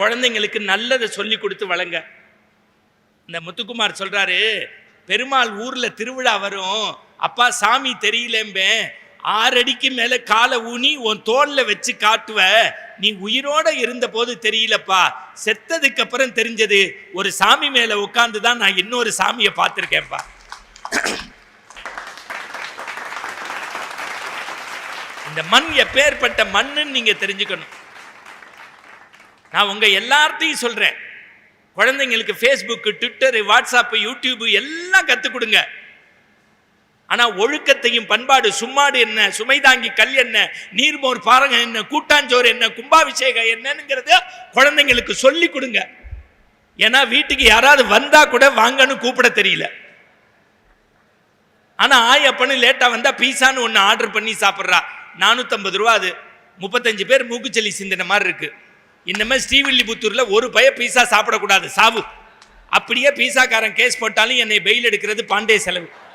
குழந்தைங்களுக்கு நல்லதை சொல்லி கொடுத்து வளங்க இந்த முத்துக்குமார் சொல்கிறாரு பெருமாள் ஊரில் திருவிழா வரும். அப்பா சாமி தெரியலம்பேன் ஆறடிக்கு மேலே காலை ஊனி உன் தோளில் வச்சு காட்டுவ. நீ உயிரோட இருந்த போது தெரியலப்பா. செத்ததுக்கு அப்புறம் தெரிஞ்சது ஒரு சாமி மேலே உட்காந்து தான் நான் இன்னொரு சாமியை பார்த்துருக்கேன்ப்பா. இந்த மண் எப்பேற்பட்ட மண்ணுன்னு நீங்கள் தெரிஞ்சுக்கணும். நான் உங்கள் எல்லார்ட்டையும் சொல்கிறேன் குழந்தைங்களுக்கு ஃபேஸ்புக்கு ட்விட்டரு வாட்ஸ்அப்பு யூடியூப்பு எல்லாம் கற்றுக் கொடுங்க. ஆனால் ஒழுக்கத்தையும் பண்பாடு சும்மாடு என்ன சுமைதாங்கி கல் என்ன நீர்மோர் பாருங்க என்ன கூட்டாஞ்சோறு என்ன கும்பாபிஷேகம் என்னங்கிறத குழந்தைங்களுக்கு சொல்லி கொடுங்க. ஏன்னா வீட்டுக்கு யாராவது வந்தால் கூட வாங்கன்னு கூப்பிட தெரியல. ஆனால் ஆயப்பனு லேட்டாக வந்தால் பீஸான்னு ஒன்று ஆர்டர் பண்ணி சாப்பிட்றா. நானூற்றம்பது ரூபா அது. முப்பத்தஞ்சு பேர் மூக்குச்சலி சிந்தின மாதிரி இருக்குது இன்னமே ஸ்ரீவில்லிபுத்தூரில் ஒரு பய பீஸா சாப்பிடக்கூடாது. சாவு. அப்படியே பீஸாக்காரன் கேஸ் போட்டாலும் என்னை பெயில் எடுக்கிறது பாண்டே செலவு.